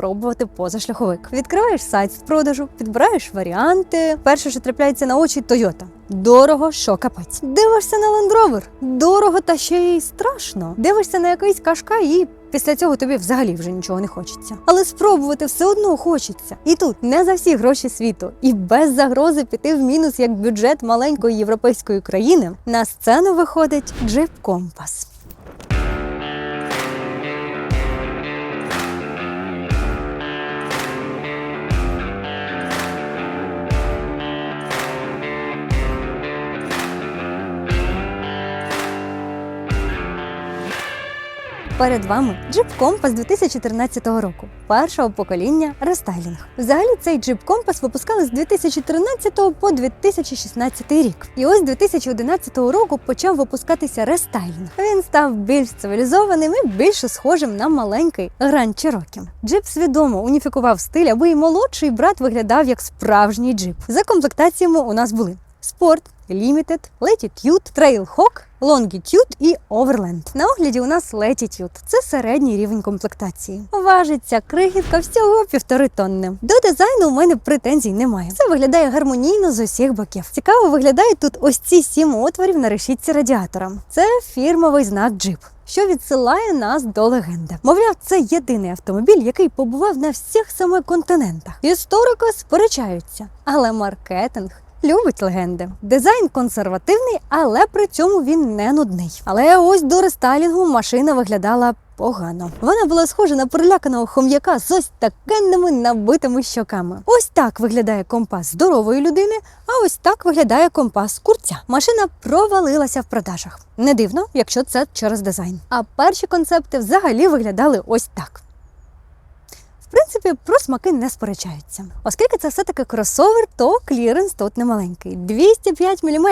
спробувати позашляховик. Відкриваєш сайт з продажу, підбираєш варіанти. Перше, що трапляється на очі, Toyota. Дорого, що капець. Дивишся на Land Rover. Дорого та ще й страшно. Дивишся на якийсь кашка і. Після цього тобі взагалі вже нічого не хочеться. Але спробувати все одно хочеться. І тут не за всі гроші світу, і без загрози піти в мінус як бюджет маленької європейської країни на сцену виходить джип Компас. Перед вами джип Компас 2013 року, першого покоління рестайлінг. Взагалі цей джип Компас випускали з 2013 по 2016 рік. І ось 2011 року почав випускатися рестайлінг. Він став більш цивілізованим і більше схожим на маленький Grand Cherokee. Джип свідомо уніфікував стиль, аби і молодший брат виглядав як справжній джип. За комплектаціями у нас були Спорт, Limited, Latitude, Trailhawk, Longitude і Overland. На огляді у нас Latitude. Це середній рівень комплектації. Важиться крихітка всього півтори тонни. До дизайну у мене претензій немає. Все виглядає гармонійно з усіх боків. Цікаво виглядають тут ось ці сім отворів на решітці радіатора. Це фірмовий знак Jeep. Що відсилає нас до легенди. Мовляв, це єдиний автомобіль, який побував на всіх семи континентах. Історики сперечаються, але маркетинг Любить легенди. Дизайн консервативний, але при цьому він не нудний. Але ось до рестайлінгу машина виглядала погано. Вона була схожа на переляканого хом'яка з ось такенними набитими щоками. Ось так виглядає компас здорової людини, а ось так виглядає компас курця. Машина провалилася в продажах. Не дивно, якщо це через дизайн. А перші концепти взагалі виглядали ось так. Принципі, про смаки не сперечаються. Оскільки це все-таки кросовер, то кліренс тут немаленький 205 мм.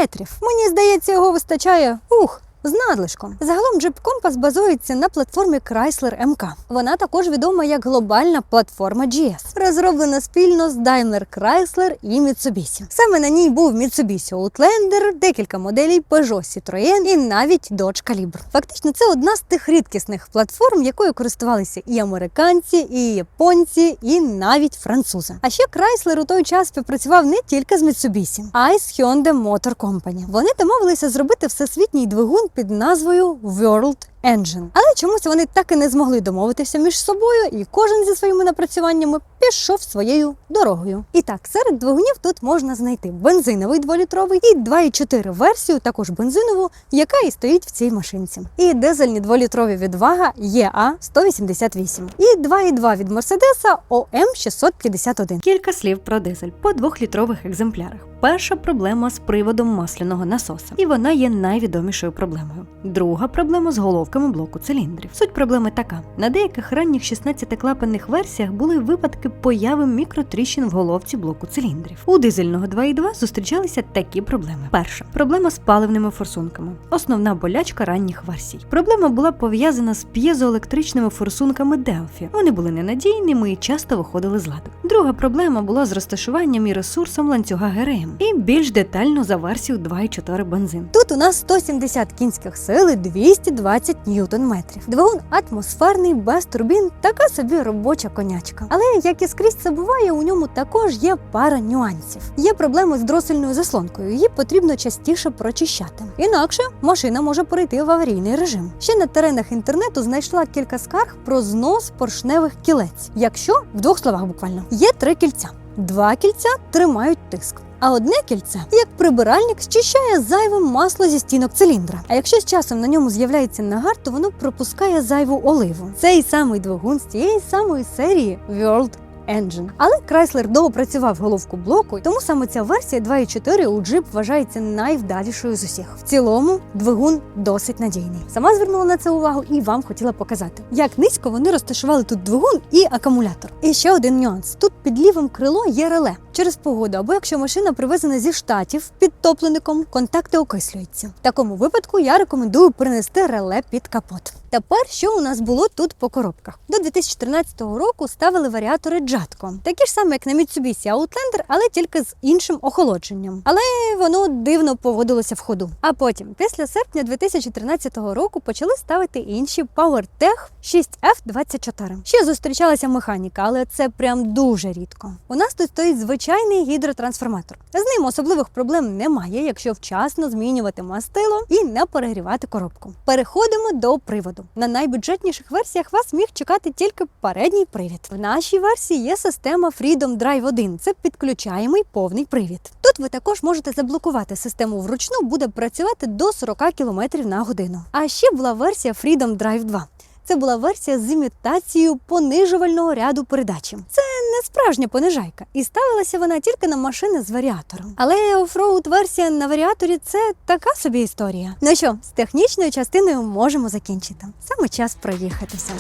Мені здається, його вистачає ух. З надлишком. Загалом Jeep Compass базується на платформі Chrysler MK. Вона також відома як глобальна платформа GS, розроблена спільно з Daimler Chrysler і Mitsubishi. Саме на ній був Mitsubishi Outlander, декілька моделей Peugeot Citroën і навіть Dodge Calibre. Фактично, це одна з тих рідкісних платформ, якою користувалися і американці, і японці, і навіть французи. А ще Chrysler у той час співпрацював не тільки з Mitsubishi, а й з Hyundai Motor Company. Вони домовилися зробити всесвітній двигун під назвою World Engine. Але чомусь вони так і не змогли домовитися між собою, і кожен зі своїми напрацюваннями пішов своєю дорогою. І так, серед двигунів тут можна знайти бензиновий 2-літровий і 2,4 версію, також бензинову, яка і стоїть в цій машинці. І дизельні 2-літрові відвага ЄА 188 і 2,2 від Мерседеса ОМ 651. Кілька слів про дизель по двохлітрових екземплярах. Перша проблема з приводом масляного насоса, і вона є найвідомішою проблемою. Друга проблема з головками блоку циліндрів. Суть проблеми така: на деяких ранніх 16-клапанних версіях були випадки появи мікротріщин в головці блоку циліндрів. У дизельного 2.2 зустрічалися такі проблеми. Перша проблема з паливними форсунками. Основна болячка ранніх версій. Проблема була пов'язана з п'єзоелектричними форсунками Delphi. Вони були ненадійними і часто виходили з ладу. Друга проблема була з розташуванням і ресурсом ланцюга ГРМ. І більш детально за версію 2.4 бензин. Тут у нас 170 кінських сил і 220 ньютон-метрів. Двигун атмосферний, без турбін, така собі робоча конячка. Але як і скрізь це буває, у ньому також є пара нюансів. Є проблеми з дросельною заслонкою, її потрібно частіше прочищати. Інакше машина може перейти в аварійний режим. Ще на теренах інтернету знайшла кілька скарг про знос поршневих кілець. Якщо в двох словах буквально є три кільця. Два кільця тримають тиск. А одне кільце, як прибиральник, зчищає зайве масло зі стінок циліндра. А якщо з часом на ньому з'являється нагар, то воно пропускає зайву оливу. Цей самий двигун з тієї самої серії World Engine. Але Chrysler довго працював головку блоку, тому саме ця версія 2.4 у Jeep вважається найвдалішою з усіх. В цілому двигун досить надійний. Сама звернула на це увагу і вам хотіла показати, як низько вони розташували тут двигун і акумулятор. І ще один нюанс: тут під лівим крило є реле. Через погоду, або якщо машина привезена зі штатів під топлеником, контакти окислюються. В такому випадку я рекомендую принести реле під капот. Тепер що у нас було тут по коробках? До 2014 року ставили варіатори Jazz рядко. Такі ж саме, як на Mitsubishi Outlander, але тільки з іншим охолодженням. Але воно дивно поводилося в ходу. А потім, після серпня 2013 року, почали ставити інші PowerTech 6F24. Ще зустрічалася механіка, але це прям дуже рідко. У нас тут стоїть звичайний гідротрансформатор. З ним особливих проблем немає, якщо вчасно змінювати мастило і не перегрівати коробку. Переходимо до приводу. На найбюджетніших версіях вас міг чекати тільки передній привід. В нашій версії є система Freedom Drive 1. Це підключаємий повний привід. Тут ви також можете заблокувати систему вручну, буде працювати до 40 км на годину. А ще була версія Freedom Drive 2. Це була версія з імітацією понижувального ряду передачі. Це не справжня понижайка, і ставилася вона тільки на машини з варіатором. Але офроуд версія на варіаторі це така собі історія. Ну що, з технічною частиною можемо закінчити. Саме час проїхатися.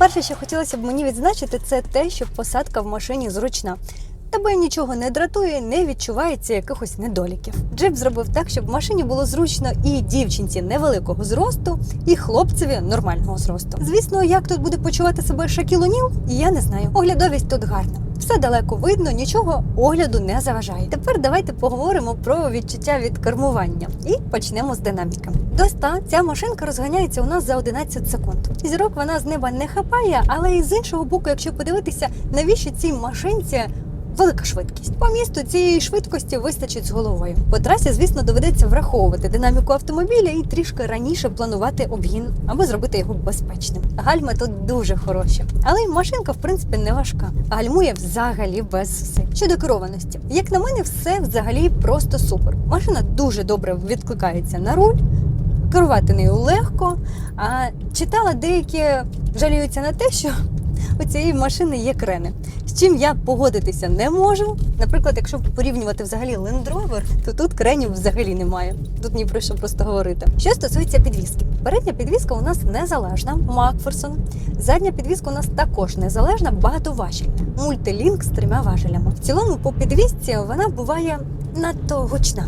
Перше, що хотілося б мені відзначити, це те, що посадка в машині зручна. Тебе нічого не дратує, не відчувається якихось недоліків. Джип зробив так, щоб в машині було зручно і дівчинці невеликого зросту, і хлопцеві нормального зросту. Звісно, як тут буде почувати себе Шакіл я не знаю. Оглядовість тут гарна. Все далеко видно, нічого огляду не заважає. Тепер давайте поговоримо про відчуття від кермування і почнемо з динаміки. До 100 ця машинка розганяється у нас за 11 секунд. Зірок вона з неба не хапає, але і з іншого боку, якщо подивитися, навіщо цій машинці велика швидкість. По місту цієї швидкості вистачить з головою. По трасі, звісно, доведеться враховувати динаміку автомобіля і трішки раніше планувати обгін, аби зробити його безпечним. Гальма тут дуже хороші, але й машинка, в принципі, не важка. Гальмує взагалі без зусиль. Щодо керованості, як на мене, все взагалі просто супер. Машина дуже добре відкликається на руль. Керувати нею легко. А читала деякі жаліються на те, що у цієї машини є крени. З чим я погодитися не можу. Наприклад, якщо порівнювати взагалі Land Rover, то тут кренів взагалі немає. Тут ні про що просто говорити. Що стосується підвіски, передня підвіска у нас незалежна, Макферсон. Задня підвіска у нас також незалежна, багатоважільна. Мультилінк з трьома важелями. В цілому, по підвісці вона буває надто гучна.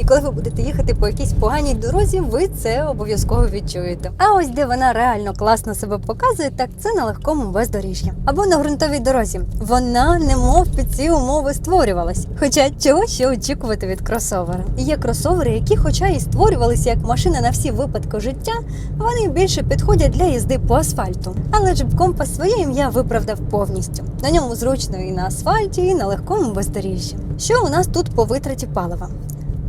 І коли ви будете їхати по якійсь поганій дорозі, ви це обов'язково відчуєте. А ось де вона реально класно себе показує, так це на легкому бездоріжжі або на ґрунтовій дорозі. Вона немов під ці умови створювалась. Хоча чого ще очікувати від кросовера? Є кросовери, які, хоча і створювалися як машина на всі випадки життя, вони більше підходять для їзди по асфальту. Але Jeep Compass своє ім'я виправдав повністю. На ньому зручно і на асфальті, і на легкому бездоріжжі. Що у нас тут по витраті палива?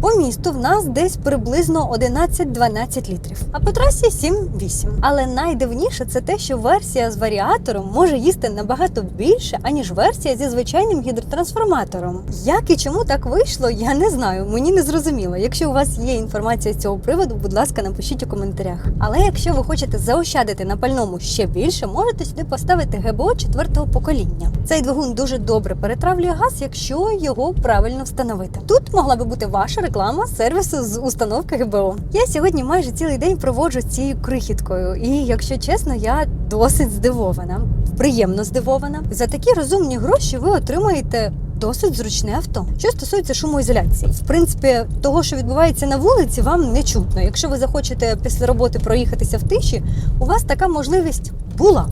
По місту в нас десь приблизно 11-12 літрів, а по трасі 7-8. Але найдивніше це те, що версія з варіатором може їсти набагато більше, аніж версія зі звичайним гідротрансформатором. Як і чому так вийшло, я не знаю. Мені не зрозуміло. Якщо у вас є інформація з цього приводу, будь ласка, напишіть у коментарях. Але якщо ви хочете заощадити на пальному ще більше, можете сюди поставити ГБО четвертого покоління. Цей двигун дуже добре перетравлює газ, якщо його правильно встановити. Тут могла би бути ваша реклама сервісу з установки ГБО. Я сьогодні майже цілий день проводжу цією крихіткою, і якщо чесно, я досить здивована, приємно здивована. За такі розумні гроші ви отримаєте. Досить зручне авто. Що стосується шумоізоляції, в принципі, того, що відбувається на вулиці, вам не чутно. Якщо ви захочете після роботи проїхатися в тиші, у вас така можливість була.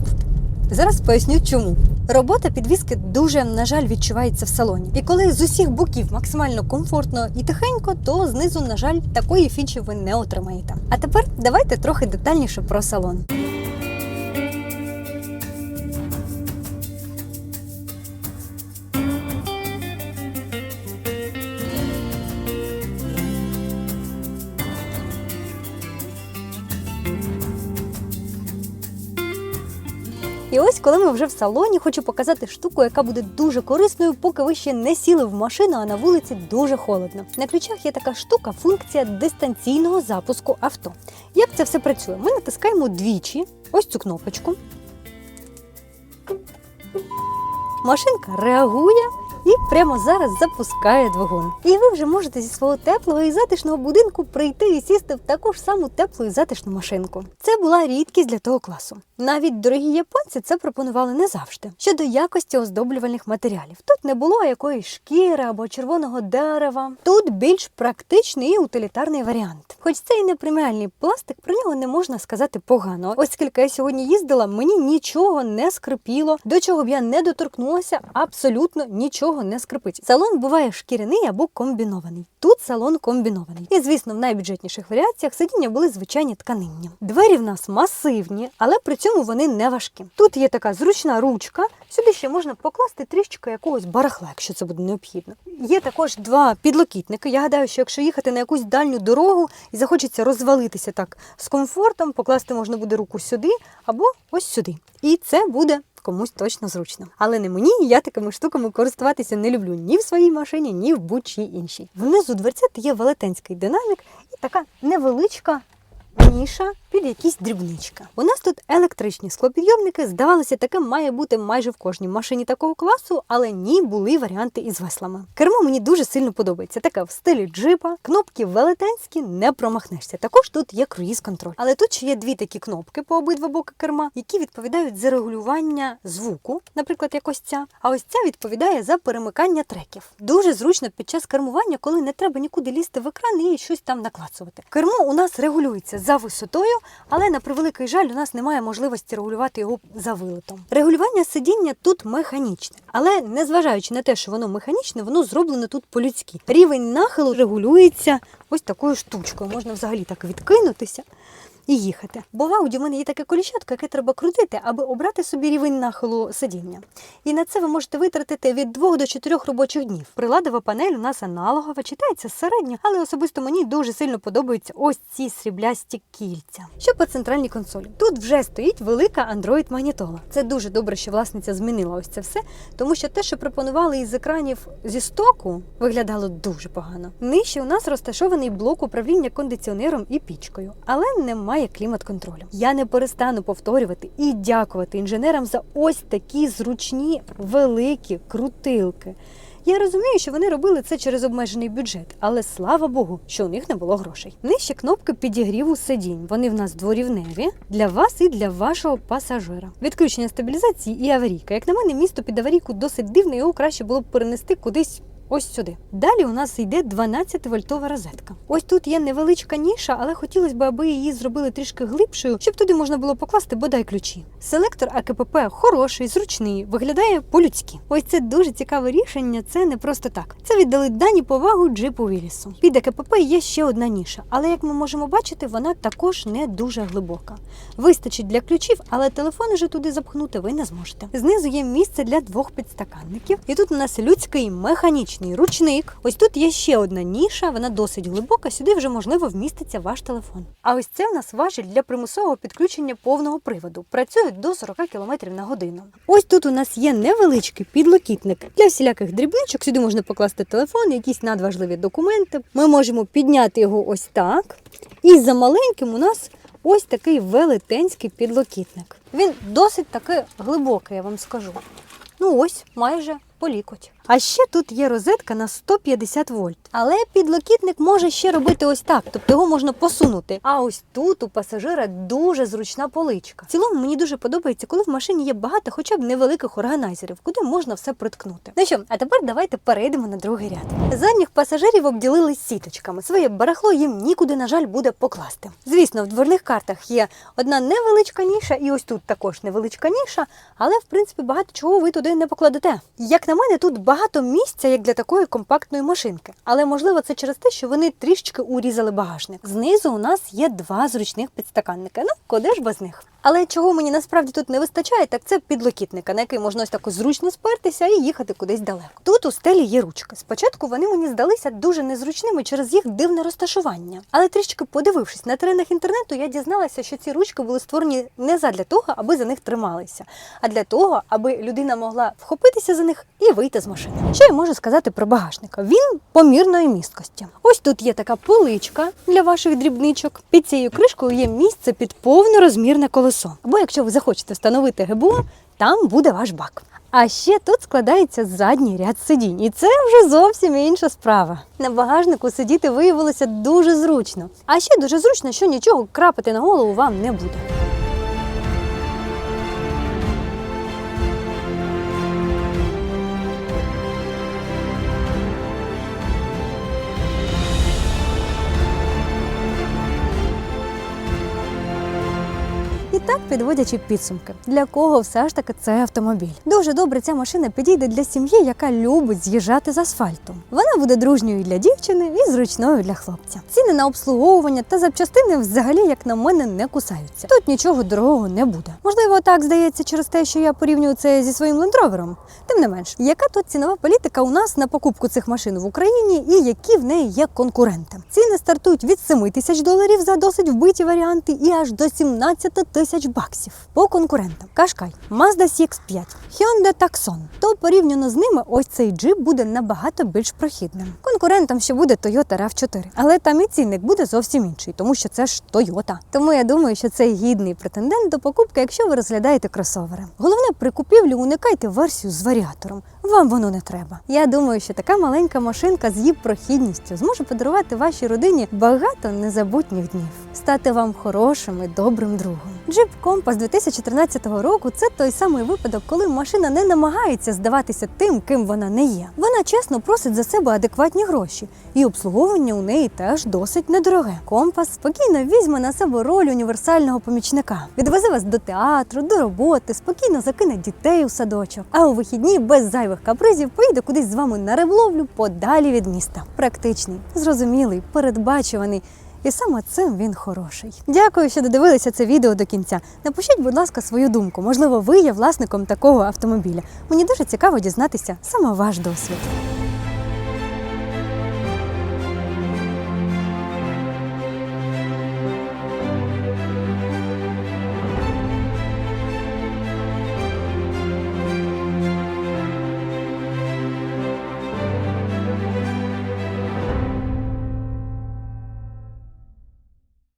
Зараз поясню чому. Робота підвіски дуже, на жаль, відчувається в салоні. І коли з усіх боків максимально комфортно і тихенько, то знизу, на жаль, такої фічі ви не отримаєте. А тепер давайте трохи детальніше про салон. Ось, коли ми вже в салоні, хочу показати штуку, яка буде дуже корисною, поки ви ще не сіли в машину, а на вулиці дуже холодно. На ключах є така штука, функція дистанційного запуску авто. Як це все працює? Ми натискаємо двічі ось цю кнопочку. Машинка реагує і прямо зараз запускає двигун. І ви вже можете зі свого теплого і затишного будинку прийти і сісти в таку ж саму теплу і затишну машинку. Це була рідкість для того класу. Навіть дорогі японці це пропонували не завжди. Щодо якості оздоблювальних матеріалів, тут не було якоїсь шкіри або червоного дерева. Тут більш практичний і утилітарний варіант. Хоч це і не преміальний пластик, про нього не можна сказати погано. Оскільки я сьогодні їздила, мені нічого не скрипіло, до чого б я не доторкнулася, абсолютно нічого не скрипить. Салон буває шкіряний або комбінований. Тут салон комбінований. І звісно, в найбюджетніших варіаціях сидіння були звичайні тканинні. Двері в нас масивні, але при цьому вони не важкі. Тут є така зручна ручка. Сюди ще можна покласти трішечки якогось барахла, якщо це буде необхідно. Є також два підлокітники. Я гадаю, що якщо їхати на якусь дальню дорогу і захочеться розвалитися так з комфортом, покласти можна буде руку сюди або ось сюди. І це буде. Комусь точно зручно, але не мені. Я такими штуками користуватися не люблю ні в своїй машині, ні в будь-чій іншій. Внизу дверцят є велетенський динамік і така невеличка ніша під якісь дрібничка. У нас тут електричні склопідйомники. Здавалося, таке має бути майже в кожній машині такого класу, але ні, були варіанти із веслами. Кермо мені дуже сильно подобається. Таке в стилі джипа. Кнопки велетенські, не промахнешся. Також тут є круїз контроль. Але тут ще є дві такі кнопки по обидва боки керма, які відповідають за регулювання звуку, наприклад, як ось ця. А ось ця відповідає за перемикання треків. Дуже зручно під час кермування, коли не треба нікуди лізти в екран і щось там наклацувати. Кермо у нас регулюється за висотою, але на превеликий жаль, у нас немає можливості регулювати його за вилитом. Регулювання сидіння тут механічне, але незважаючи на те, що воно механічне, воно зроблено тут по-людськи. Рівень нахилу регулюється ось такою штучкою. Можна взагалі так відкинутися. І їхати. Бо в мене є таке коліщатко, яке треба крутити, аби обрати собі рівень нахилу сидіння. І на це ви можете витратити від 2 до 4 робочих днів. Приладова панель у нас аналогова, читається середня, але особисто мені дуже сильно подобаються ось ці сріблясті кільця. Що по центральній консолі? Тут вже стоїть велика Android магнітола. Це дуже добре, що власниця змінила ось це все, тому що те, що пропонували із екранів зі стоку, виглядало дуже погано. Нижче у нас розташований блок управління кондиціонером і пічкою, але немає клімат-контролю. Я не перестану повторювати і дякувати інженерам за ось такі зручні великі крутилки. Я розумію, що вони робили це через обмежений бюджет, але слава Богу, що у них не було грошей. Нижче кнопки підігріву сидінь. Вони в нас дворівневі для вас і для вашого пасажира. Відключення стабілізації і аварійка. Як на мене, місто під аварійку досить дивне, його краще було б перенести кудись. Ось сюди. Далі у нас йде 12-вольтова розетка. Ось тут є невеличка ніша, але хотілося б, аби її зробили трішки глибшою, щоб туди можна було покласти бодай ключі. Селектор АКПП хороший, зручний, виглядає по-людськи. Ось це дуже цікаве рішення. Це не просто так. Це віддали дані повагу джипу Вілісу. Під АКПП є ще одна ніша, але як ми можемо бачити, вона також не дуже глибока. Вистачить для ключів, але телефон уже туди запхнути ви не зможете. Знизу є місце для двох підстаканників, і тут у нас людський механічний ручник.Ось тут є ще одна ніша, вона досить глибока. Сюди вже можливо вміститься ваш телефон. А ось це у нас важіль для примусового підключення повного приводу. Працює до 40 км на годину. Ось тут у нас є невеличкий підлокітник для всіляких дрібничок. Сюди можна покласти телефон, якісь надважливі документи. Ми можемо підняти його ось так. І за маленьким у нас ось такий велетенський підлокітник. Він досить таки глибокий, я вам скажу. Ну ось, майже по лікоть. А ще тут є розетка на 150 вольт. Але підлокітник може ще робити ось так, тобто його можна посунути. А ось тут у пасажира дуже зручна поличка. В цілому мені дуже подобається, коли в машині є багато хоча б невеликих органайзерів, куди можна все приткнути. Ну що, а тепер давайте перейдемо на другий ряд. Задніх пасажирів обділили сіточками. Своє барахло їм нікуди, на жаль, буде покласти. Звісно, в дверних картах є одна невеличка ніша, і ось тут також невеличка ніша, але в принципі багато чого ви туди не покладете. Як на мене, тут багато місця як для такої компактної машинки, але можливо це через те, що вони трішечки урізали багажник. Знизу у нас є два зручних підстаканники. Ну, куди ж без них? Але чого мені насправді тут не вистачає, так це підлокітника, на який можна ось так зручно спертися і їхати кудись далеко. Тут у стелі є ручки. Спочатку вони мені здалися дуже незручними через їх дивне розташування. Але трішки подивившись на теренах інтернету, я дізналася, що ці ручки були створені не задля того, аби за них трималися, а для того, аби людина могла вхопитися за них і вийти з машини. Що я можу сказати про багажника? Він помірної місткості. Ось тут є така поличка для ваших дрібничок. Під цією кришкою є місце під повнорозмірне колесо. Або якщо ви захочете встановити ГБО, там буде ваш бак. А ще тут складається задній ряд сидінь, і це вже зовсім інша справа. На багажнику сидіти виявилося дуже зручно. А ще дуже зручно, що нічого крапати на голову вам не буде. Так, підводячи підсумки, для кого все ж таки це автомобіль. Дуже добре ця машина підійде для сім'ї, яка любить з'їжджати з асфальту. Вона буде дружньою для дівчини і зручною для хлопця. Ціни на обслуговування та запчастини взагалі, як на мене, не кусаються. Тут нічого дорогого не буде. Можливо, так здається через те, що я порівнюю це зі своїм лендровером. Тим не менш, яка тут цінова політика у нас на покупку цих машин в Україні і які в неї є конкуренти? Ціни стартують від 7 тисяч доларів за досить вбиті варіанти і аж до 17 тисяч баксів. По конкурентам Кашкай, Mazda CX-5, Hyundai Tucson. То порівняно з ними ось цей джип буде набагато більш прохідним. Конкурентом ще буде Toyota RAV4, але там і цінник буде зовсім інший, тому що це ж Toyota. Тому я думаю, що це гідний претендент до покупки, якщо ви розглядаєте кросовери. Головне при купівлі уникайте версію з варіатором. Вам воно не треба. Я думаю, що така маленька машинка з її прохідністю зможе подарувати вашій родині багато незабутніх днів, стати вам хорошим і добрим другом. Jeep Compass 2013 року це той самий випадок, коли машина не намагається здаватися тим, ким вона не є. Вона чесно просить за себе адекватні гроші, і обслуговування у неї теж досить недороге. Компас спокійно візьме на себе роль універсального помічника, відвезе вас до театру, до роботи, спокійно закине дітей у садочок. А у вихідні без зайвих капризів поїде кудись з вами на риболовлю подалі від міста. Практичний, зрозумілий, передбачуваний. І саме цим він хороший. Дякую, що додивилися це відео до кінця. Напишіть, будь ласка, свою думку. Можливо, ви є власником такого автомобіля. Мені дуже цікаво дізнатися саме ваш досвід.